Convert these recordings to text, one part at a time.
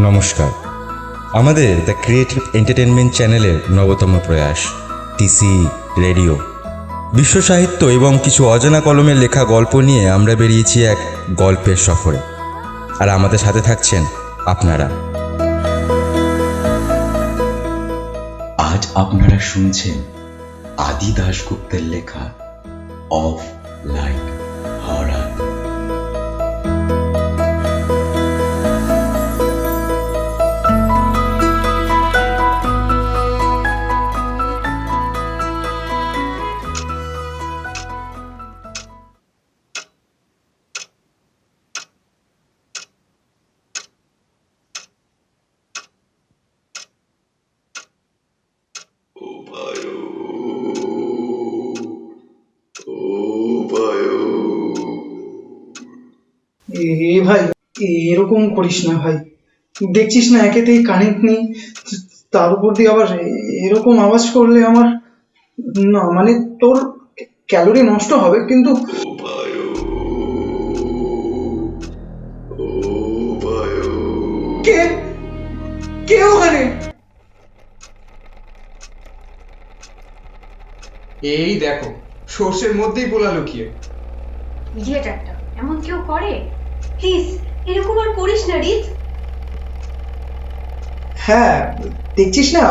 নমস্কার। আমাদের the creative entertainment চ্যানেলের নবতম প্রয়াস টিসি রেডিও বিশ্ব সাহিত্য এবং কিছু অজানা কলমের লেখা গল্প নিয়ে আমরা বেরিয়েছি এক গল্পের সফরে। আর আমাদের সাথে থাকছেন আপনারা। আজ আপনারা শুনছেন আদি দাশগুপ্তের লেখা অফ লাইক ভাই এরকম করিস না ভাই। দেখছিস না একেতেই কানেক্ট নেই তার উপর দিয়ে আবার এরকম আওয়াজ করলে আমার না মানে তোর ক্যালোরি নষ্ট হবে কিন্তু কে? কে ওখানে? এই দেখো সর্ষের মধ্যেই পোলা লুকিয়ে। ইডিয়েট একটা। এমন কেউ করে? প্লিজ এরকম আর করিস না রিত। হ্যাঁ দেখছিস না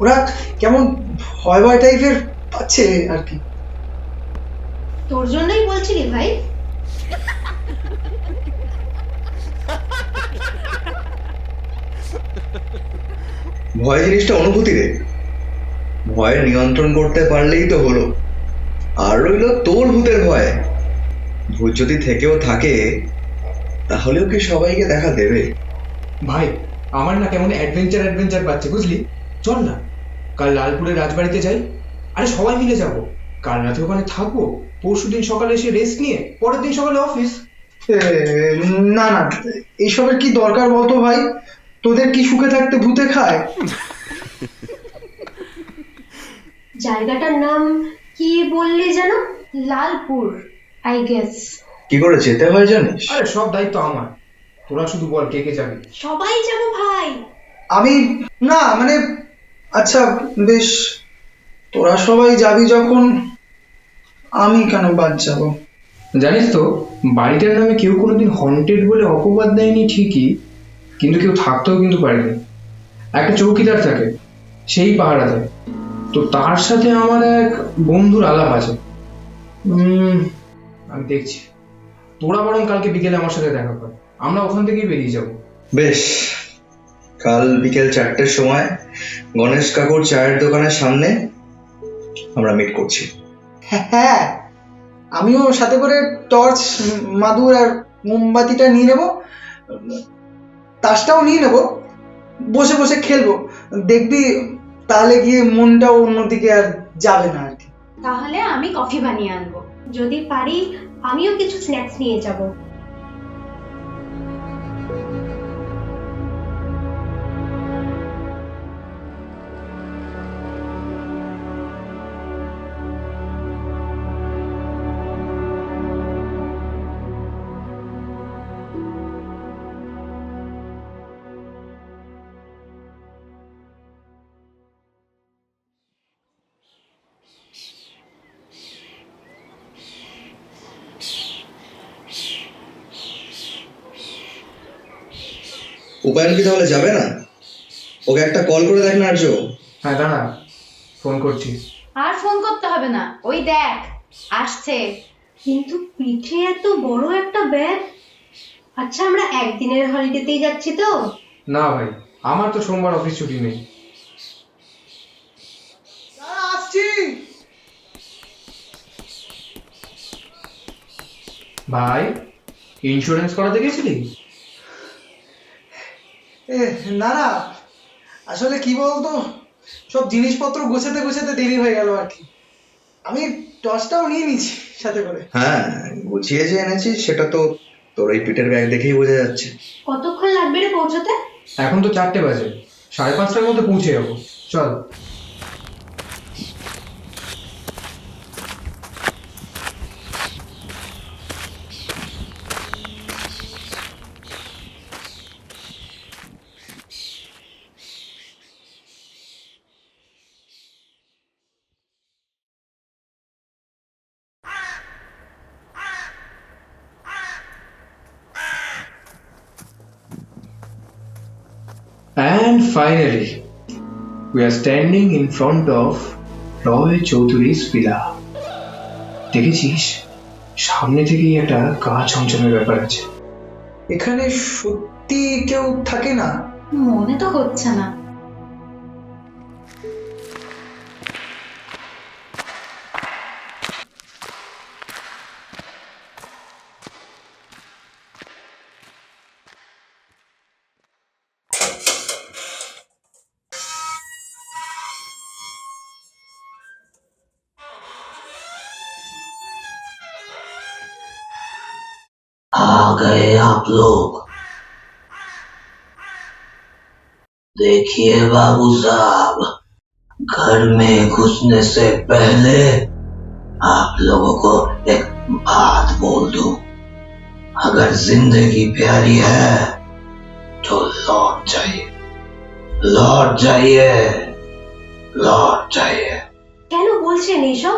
ওরা কেমন ভয় ভয় টাইপের পাচ্ছে আর কি। তোর জন্যই বলছি রে ভাই। ভয় জিনিসটা অনুভূতি রে। ভয় নিয়ন্ত্রণ করতে পারলেই তো হলো। আর রইল তোর ভূতের ভয়। ভূত যদি থেকেও থাকে তাহলেও কি সবাইকে দেখা দেবে? ভাই আমার না কেমন অ্যাডভেঞ্চার অ্যাডভেঞ্চার পাচ্ছে বুঝলি? চল না কাল লালপুরের রাজবাড়িতে যাই আরে সবাই মিলে যাব। কাল রাতে ওখানে থাকব পরশু দিন সকালে এসে রেস্ট নিয়ে পরের দিন সকালে অফিস না না এইসবের কি দরকার বলতো ভাই? তোদের কি সুখে থাকতে ভূতে খায়? জায়গাটার নাম কি বললি যেন? লালপুর আই গেস কি করে যেতে হয় জানিস? আরে সব দায়িত্ব আমার। তোরা শুধু বল কে কে যাবি? সবাই যাব ভাই। আমি? না মানে আচ্ছা বেশ। তোরা সবাই যাবি যখন আমি কেন বাদ যাব? জানিস তো বাড়িটার নামে কেউ কোনোদিন হন্টেড বলে অপবাদ দেয়নি ঠিকই কিন্তু কেউ থাকতেও কিন্তু পারেনি। একটা চৌকিদার থাকে সেই পাহারা দেয়। তো তার সাথে আমার এক বন্ধুর আলাপ আছে। উম, আমি দেখছি। তোরা বরং কালকে বিকেলে আমার সাথে দেখা কর। আমরা ওখান থেকেই বেরিয়ে যাব। বেশ। কাল বিকেল চারটের সময় গণেশ কাকুর চায়ের দোকানের সামনে আমরা মিট করছি। হ্যাঁ। আমিও সাথে করে টর্চ মাদুর আর মোমবাতিটা নিয়ে নেব। তাসটাও নিয়ে নেব। বসে বসে খেলব। দেখবি তাহলে গিয়ে মনটাও অন্যদিকে আর যাবে না আর কি। তাহলে আমি কফি বানিয়ে আনব। যদি পারি আমিও কিছু স্ন্যাক্স নিয়ে যাব। উপায়ন কি তাহলে? যাবে না? ওকে একটা কল করে দেখ না আর্য হ্যাঁ দাঁড়া ফোন করছি। আর ফোন করতে হবে না। ওই দেখ আসছে। কিন্তু পিঠে এত বড় একটা ব্যাগ আচ্ছা আমরা একদিনের হলিডেতেই যাচ্ছি তো? না ভাই আমার তো সোমবার অফিস ছুটি নেই। আসছি। ভাই ইন্স্যুরেন্স করাতে গেছিলি? না না। আসলে কি বলতো? সব জিনিসপত্র গোছাতে গোছাতে দেরি হয়ে গেল আর কি। আমি টসটাও নিয়ে নিয়েছি সাথে করে। হ্যাঁ গুছিয়ে যে এনেছিস সেটা তো তোর এই পিঠের ব্যাগ দেখেই বোঝা যাচ্ছে। কতক্ষণ লাগবে রে পৌঁছাতে? এখন তো চারটে বাজে। সাড়ে পাঁচটার মধ্যে পৌঁছে যাব। চল And finally, we are standing in front of Roy Chowdhury's villa. দেখেছিস সামনে থেকেই একটা গা ছমছমের ব্যাপার আছে এখানে সত্যি কেউ থাকে না মনে তো হচ্ছে না लोग देखिए बाबू साहब घर में घुसने से पहले आप लोगों को एक बात बोल दूं अगर जिंदगी प्यारी है तो लौट जाइए लौट जाइए लौट जाइए কেন বলছেন এইসব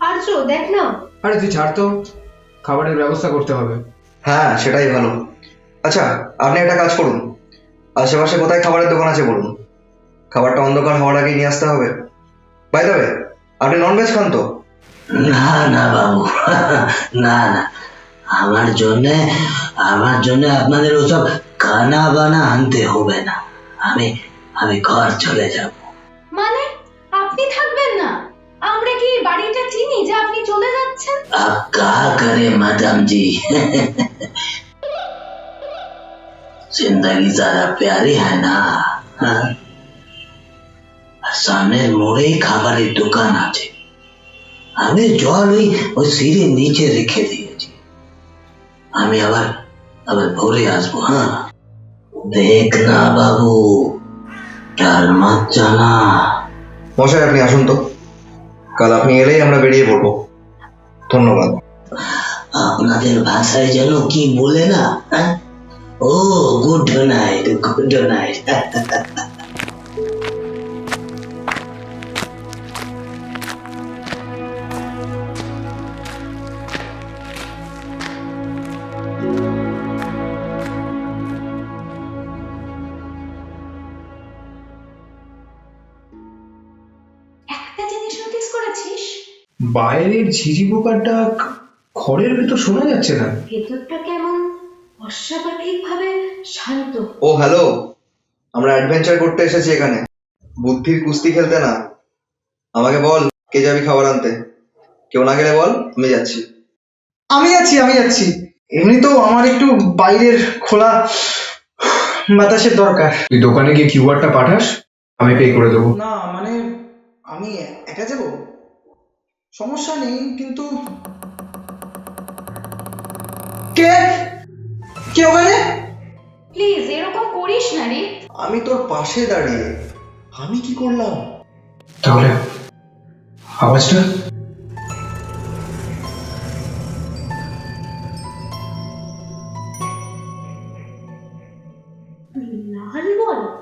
আর্য দেখ না আরে তুই ছাড় তো খাবারের ব্যবস্থা করতে হবে হ্যাঁ সেটাই ভালো। আচ্ছা আপনি একটা কাজ করুন। আশেপাশে কোথায় খাবারের দোকান আছে বলুন? খাবারটা অন্ধকার হওয়ার আগেই নিয়ে আসতে হবে। বাই দেবে আপনি ননভেজ খান তো? না না বাবু। না না। আমার জন্য আমার জন্য আপনাদের ওসব কানা বানা আনতে হবে না। আমি আমি ঘর চলে যাব। মানে? আপনি থাকবেন না। আমরা কি বাড়িটা চিনি যে আপনি চলে अब क्या करे मैडम जी जिंदगी ज्यादा प्यारी है ना हाँ? আর সামনের মোড়েই খাবারের দোকান আছে আমি জল ওই ওই সিঁড়ির নিচে রেখে দিয়েছি আমি আবার আবার ভোরে আসবো হ্যাঁ দেখ না বাবু ডাল মাছ জানা মশাই আপনি আসুন তো কাল আপনি এলেই আমরা বেরিয়ে পড়বো ধন্যবাদ আপনাদের ভাষায় যেন কি বলে না হ্যাঁ? ও গুড নাইট গুড নাইট বাইরের ঝিঝি পোকার ডাক ঘরের ভেতর শোনা যাচ্ছে না। ভেতরটা কেমন অস্বাভাবিক ভাবে শান্ত। ও হ্যালো। আমরা অ্যাডভেঞ্চার করতে এসেছি এখানে। বুদ্ধির কুস্তি খেলতে না। আমাকে বল কে যাবি খাবার আনতে? কেউ না গেলে বল আমি যাচ্ছি। আমি যাচ্ছি আমি যাচ্ছি। এমনিতেও আমার একটু বাইরের খোলা বাতাসের দরকার। তুই দোকানে গিয়ে কিউআরটা পাঠাস আমি পে করে দেবো। না মানে আমি একা যাব? সমস্যা নেই কিন্তু কে? কে ওখানে? প্লিজ এরকম করিস না রে। আমি তোর পাশে দাঁড়িয়ে। আমি কি করলাম? তাহলে আওয়াজটা?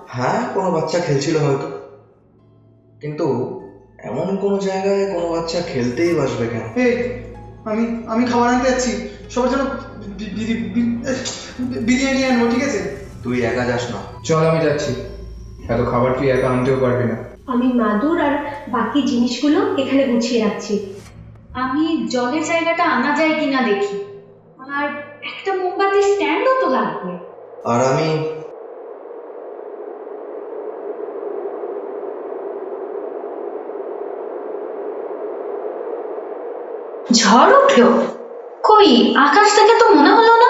হ্যাঁ কোনো বাচ্চা খেলছিল হয়তো। কিন্তু এমন কোনো জায়গায় কোনো বাচ্চা খেলতেই বাসবে কেন? আমি আমি খাবার আনতে যাচ্ছি। সবার জন্য বিরিয়ানি আনব ঠিক আছে? তুই একা যাস না। চল আমি যাচ্ছি। এত খাবার তুই একা আনতেও পারবি না। আমি মাদুর আর বাকি জিনিসগুলো এখানে গুছিয়ে রাখছি। আমি জলের জায়গাটা আনা যায় কিনা দেখি। আর একটা মোমবাতি স্ট্যান্ডও তো লাগবে। আর আমি ঝড় উঠল। কই আকাশ থেকে তো মনে হলো না?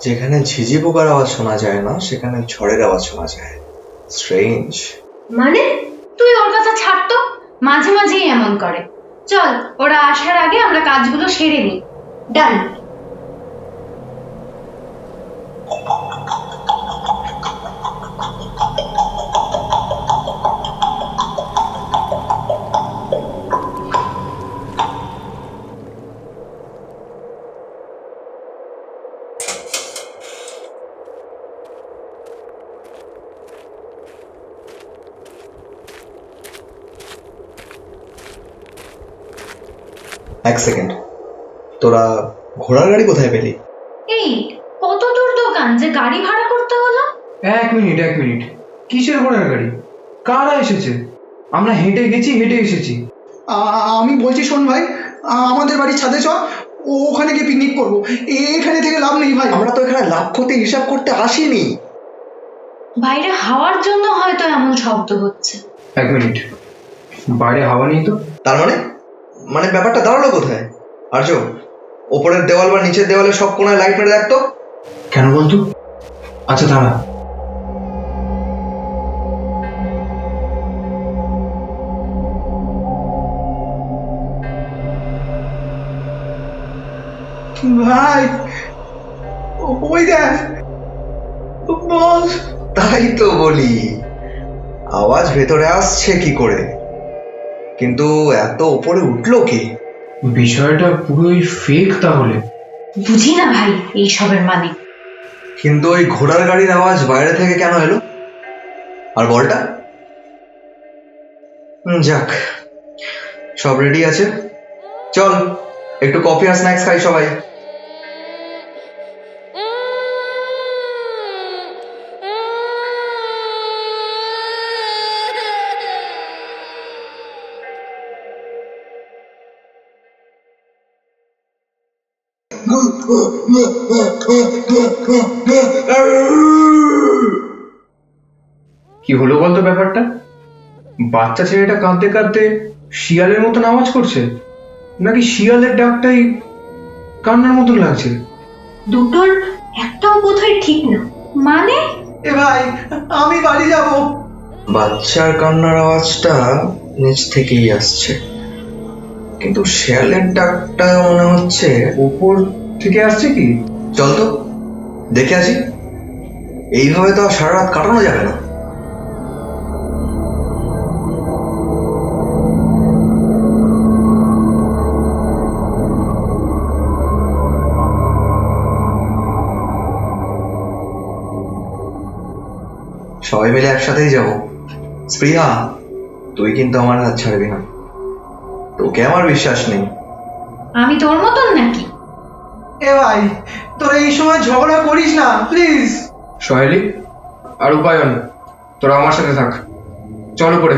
যেখানে ঝিঝি পোকার আওয়াজ শোনা যায় না সেখানে ঝড়ের আওয়াজ শোনা যায়। স্ট্রেঞ্জ মানে? তুই ওর কথা ছাড়তো মাঝে মাঝেই এমন করে। চল ওরা আসার আগে আমরা কাজগুলো সেরে নিই। ডান এক সেকেন্ড। তোরা ঘোড়ার গাড়ি কোথায় পেলি? এই কত দূর দোকান যে গাড়ি ভাড়া করতে হলো? এক মিনিট এক মিনিট। কিসের ঘোড়ার গাড়ি? কারা এসেছে? আমরা হেঁটে গেছি হেঁটে এসেছি। আমি বলছি শোন ভাই আমাদের বাড়ির ছাদে চ ও- ওখানে গিয়ে পিকনিক করব। এখানে থেকে লাভ নেই ভাই। আমরা তো এখানে লাভ ক্ষতি হিসাব করতে আসিনি। বাইরে হাওয়ার জন্য হয়তো এমন শব্দ হচ্ছে। এক মিনিট। বাইরে হাওয়া নেই তো? তার মানে? মানে ব্যাপারটা দাঁড়াল কোথায়? আর্য ওপরের দেওয়াল বা নিচের দেওয়ালে সব কোনায় লাইট মেরে দেখতো কেন বন্ধু? আচ্ছা দাঁড়া। ভাই ওই দেখ? বল। তাই তো বলি। আওয়াজ ভেতরে আসছে কি করে? কিন্তু এত উপরে উঠল কে? বিষয়টা পুরোই ফেক তাহলে। বুঝি না ভাই এইসবের মানে কিন্তু ওই ঘোড়ার গাড়ির আওয়াজ বাইরে থেকে কেন এলো? আর বলটা? হুম, যাক সব রেডি আছে। চল একটু কফি আর স্ন্যাক্স খাই সবাই। কি হলো বলতো ব্যাপারটা? বাচ্চা ছেলেটা কাঁদতে কাঁদতে শিয়ালের মতন আওয়াজ করছে। নাকি শিয়ালের ডাকটাই কান্নার মতন লাগছে? দুটোর একটাও বোধহয় ঠিক না। মানে? এ ভাই আমি বাড়ি যাব। বাচ্চার কান্নার আওয়াজটা নিচ থেকেই আসছে। কিন্তু শেয়ালের ডাকটা মনে হচ্ছে ওপর থেকে আসছে কি? চল তো দেখে আসি। এইভাবে তো আর সারা রাত কাটানো যাবে না। সবাই মিলে একসাথেই যাব। স্পৃহা তুই কিন্তু আমার হাত ছাড়বি না। তোকে আমার বিশ্বাস নেই। আমি তোর মতন নাকি? এ ভাই, তোরা এই সময় ঝগড়া করিস না প্লিজ সহেলি আর উপায়ন তোরা আমার সাথে থাক। চলো করে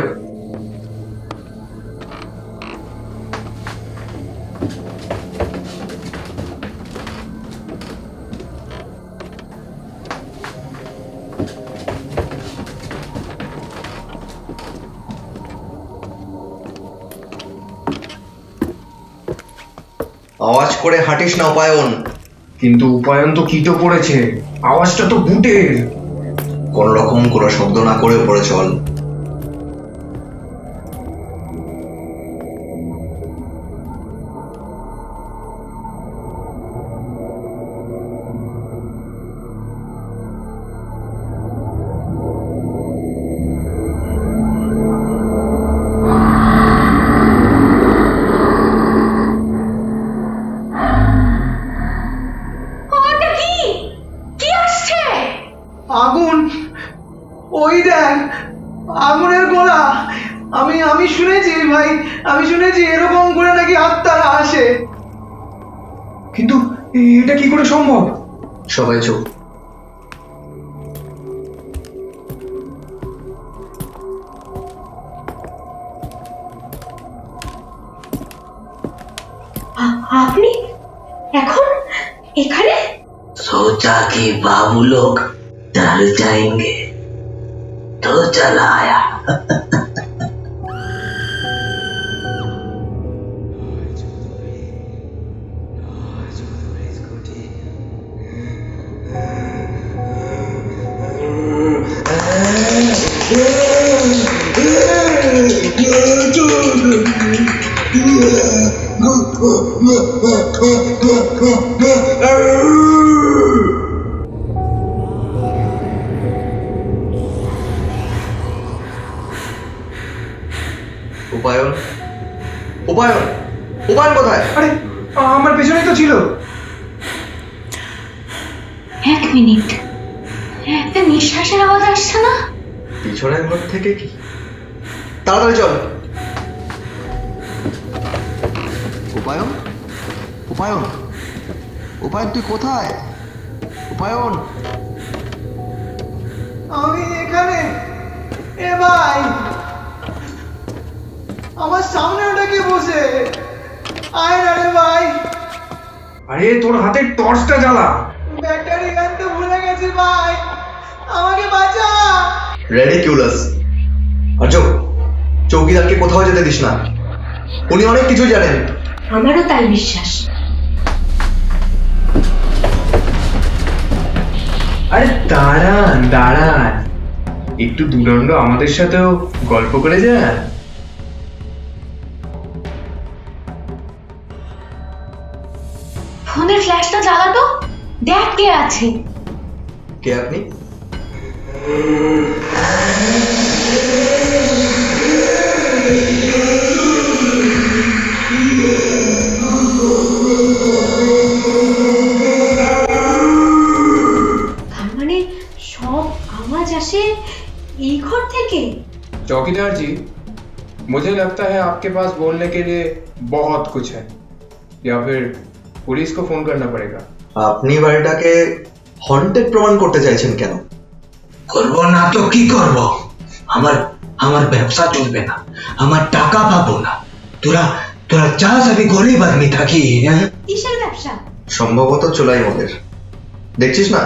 আওয়াজ করে হাঁটিস না, উপায়ন। কিন্তু উপায়ন তো কিটো পড়েছে? আওয়াজটা তো বুটের। কোন রকম কোনো শব্দ না করে পড়ে চল। ওই দেখ আঙুরের গোলা। আমি আমি শুনেছি ভাই আমি শুনেছি এরকম করে নাকি আত্মারা আসে। কিন্তু এটা কি করে সম্ভব? সবাই চোখ আপনি এখন এখানে? সোজা কি বাবু লোক टल जाएँगे तो चला आया Yeah. ভাই। আমার সামনে ওটা কে বসে? আয় না রে ভাই। আরে তোর হাতের টর্চটা জ্বালা। ব্যাটারি আনতে ভুলে গেছি ভাই। আমাকে বাঁচা। রেডিকিউলাস আর্য চৌকিদারকে কোথাও যেতে দিস না। উনি অনেক কিছু জানেন। আমারও তাই বিশ্বাস। আরে দাঁড়ান দাঁড়ান। একটু দুদণ্ড আমাদের সাথেও গল্প করে যা। ফোনের ফ্ল্যাশটা জ্বালাতো দেখ কে আছে। কে আপনি? मुझे लगता है आपके पास बोलने के लिए बहुत कुछ है या फिर पुलिस को फोन करना पड़ेगा আপনি বাড়িটাকে হন্টেড প্রমাণ করতে চাইছেন কেন করবো না তো কি করব আমার আমার ব্যবসা চলবে না আমার টাকা পাবো না তোরা তোরা চাস আমি গরিব আদমি থাকি হ্যাঁ কিসের ব্যবসা সম্ভবত চোলাই মদের দেখছিস না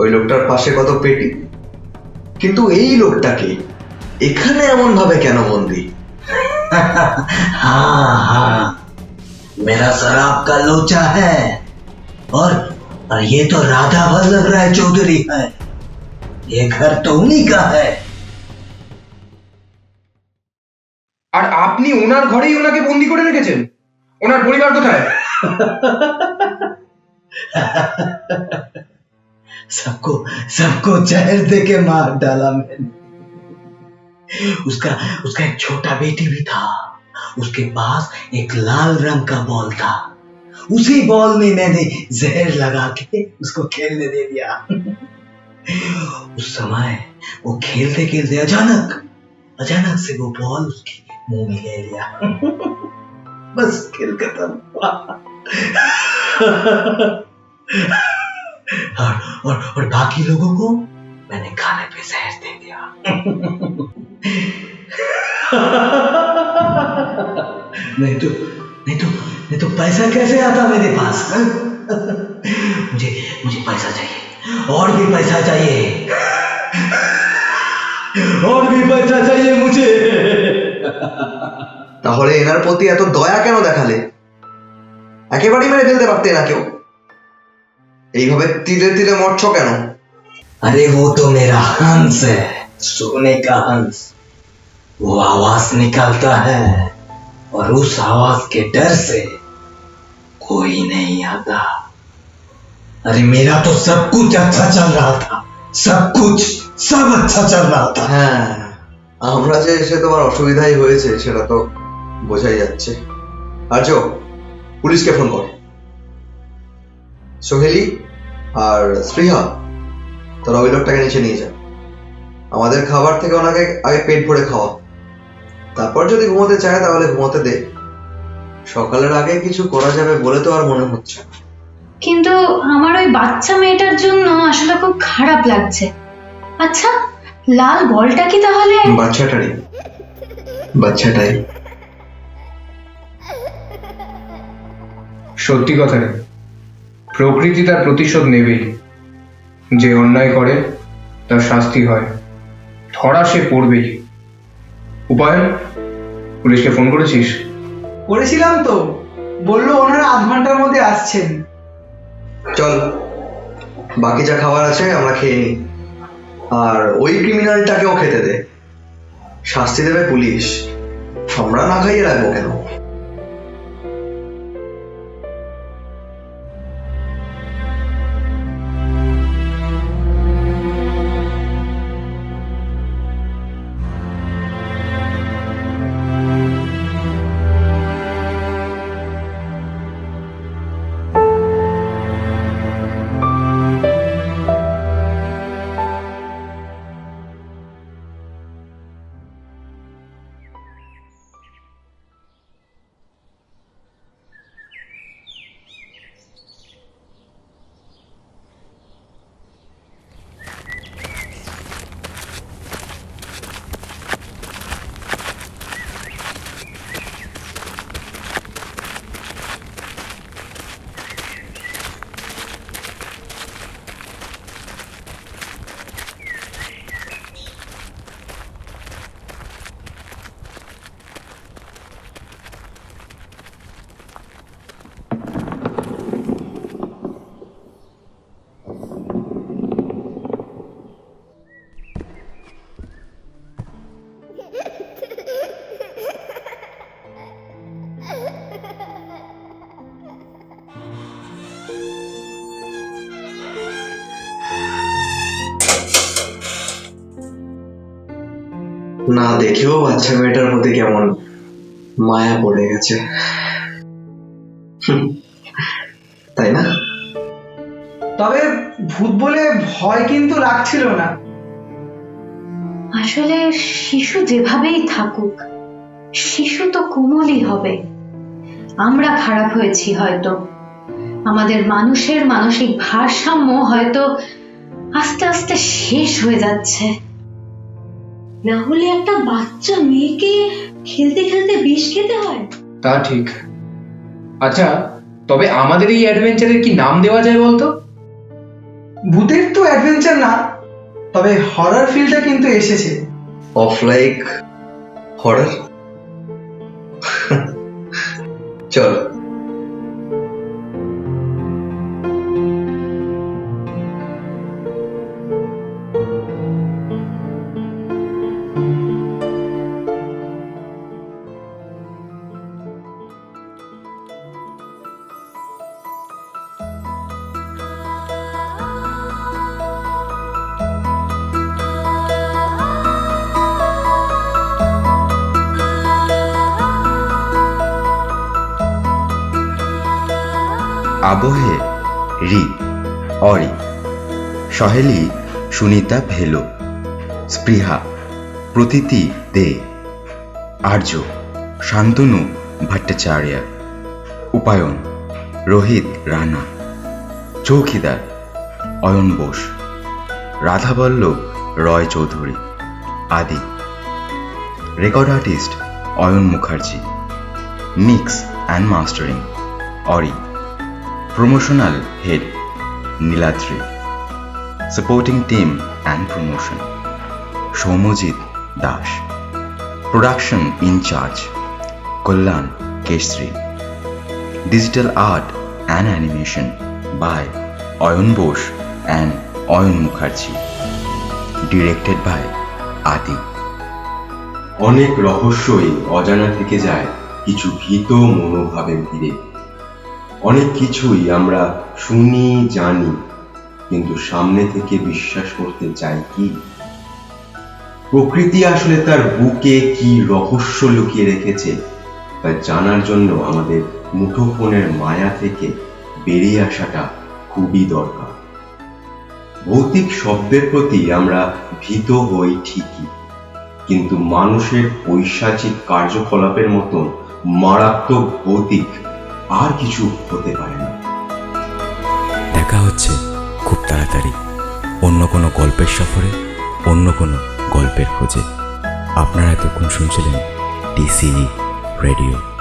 ওই লোকটার পাশে কত পেটি কিন্তু এই লোকটাকে এখানে এমন ভাবে কেন বন্দি हाँ हाँ मेरा शराब का लोचा है और और ये तो राधा वल्लभ राय चौधरी है ये घर तो उन्हीं का है আর আপনি ওনার ঘরেই ওনাকে বন্দি করে রেখেছেন ওনার পরিবার কোথায় सबको सबको जहर दे के मार डाला मैंने उसका उसका एक छोटा बेटी भी था। उसके पास एक लाल रंग का बॉल था। उसी बॉल में मैंने जहर लगा के उसको खेलने दे दिया। उस समय वो खेलते खेलते अचानक अचानक से वो बॉल उसके मुँह में ले लिया। बस खेल खत्म और, और और बाकी लोगों को मैंने खाने पे जहर दे दिया नहीं तो नहीं तो नहीं तो पैसा कैसे आता मेरे पास हाँ? मुझे मुझे पैसा चाहिए और भी पैसा चाहिए और भी पैसा चाहिए मुझे তাহলে এনার প্রতি এত দয়া কেন দেখালে একেবারেই মেরে ফেলতে পারতে না কেউ এইভাবে তিলে তিলে মরছ কেন अरे वो तो मेरा हंस है सोने का हंस वो आवाज निकालता है और उस आवाज के डर से कोई नहीं आता अरे मेरा तो सब कुछ अच्छा चल रहा था सब कुछ सब अच्छा चल रहा था হ্যাঁ আমরা যে এসে তোমার অসুবিধাই হয়েছে সেটা তো বোঝাই যাচ্ছে আর্য পুলিশকে ফোন কর সোহেলি আর স্পৃহা তোরা ওই লোকটাকে নিচে নিয়ে যা। আমাদের খাবার থেকে ওনাকে আগে পেট ভরে খাওয়া। তারপর যদি ঘুমোতে চায় তাহলে ঘুমোতে দে। সকালের আগে কিছু করা যাবে বলে তো আর মনে হচ্ছে কিন্তু আমার ওই বাচ্চা মেয়েটার জন্য আসলে খুব খারাপ লাগছে। আচ্ছা লাল বলটা কি তাহলে? বাচ্চাটারই। বাচ্চাটাই। সত্যি কথা প্রকৃতি তার প্রতিশোধ নেবেই। যে অন্যায় করে তার শাস্তি হয়। ধরা সে পড়বেই। উপায় পুলিশকে ফোন করেছিস? করেছিলাম তো। বলল ওনারা আধ ঘণ্টার মধ্যে আসছেন। চল বাকি যা খাবার আছে আমরা খেয়ে নিই। আর ওই ক্রিমিনালটাকেও খেতে দে। শাস্তি দেবে পুলিশ। আমরা না খাইয়ে রাখব কেন? দেখেও বাচ্চা মেয়েটার প্রতি কেমন মায়া পড়ে গেছে। তাই না? তবে ভূত বলে ভয় কিন্তু লাগছিল না। আসলে শিশু যেভাবেই থাকুক, শিশু তো কোমলই হবে। আমরা খারাপ হয়েছি হয়তো। আমাদের মানুষের মানসিক ভারসাম্য হয়তো আস্তে আস্তে শেষ হয়ে যাচ্ছে। না হলে একটা বাচ্চা মেয়েকে খেলতে খেলতে বিষ খেতে হয়? তা ঠিক। আচ্ছা তবে আমাদের এই অ্যাডভেঞ্চারের কি নাম দেওয়া যায় বলতো? ভূতের তো অ্যাডভেঞ্চার না তবে হরার ফিলটা কিন্তু এসেছে। অফ লাইক হরার চল আবহে রি, অরি, সহেলি, সুনিতা, ভেলো, স্পৃহা, প্রতীতি, দে, আর্য, শান্তনু, ভট্টাচার্য, উপায়ন, রোহিত রানা, চৌকিদার, Ayan Bose Radhaballabh Roy Chowdhury, Adi, record artist Ayan Mukherjee, mix and mastering, Ori. Promotional Head Nilatri Supporting Team and Promotion Shomojit Dash Production In Charge Kullan Keshri Digital Art and Animation by Oyon Bosch and Oyon Mukherjee Directed by Adi অনেক রহস্যই অজানা থেকে যায় কিছু ভীত মনোভাবের ভিড়ে অনেক কিছুই আমরা শুনি, জানি, কিন্তু সামনে থেকে বিশ্বাস করতে চাই কি? প্রকৃতি আসলে তার বুকে কি রহস্য লুকিয়ে রেখেছে, তা জানার জন্য আমাদের মুঠোফোনের মায়া থেকে বেরিয়ে আসাটা খুবই দরকার। ভৌতিক শব্দের প্রতি আমরা ভীত হই ঠিকই, কিন্তু মানুষের পৈশাচিক কার্যকলাপের মতন মারাত্মক ভৌতিক আর কিছু হতে পারে না। দেখা হচ্ছে খুব তাড়াতাড়ি। অন্য কোনো গল্পের সফরে, অন্য কোনো গল্পের খোঁজে। আপনারা এতক্ষণ শুনছিলেন টিসি রেডিও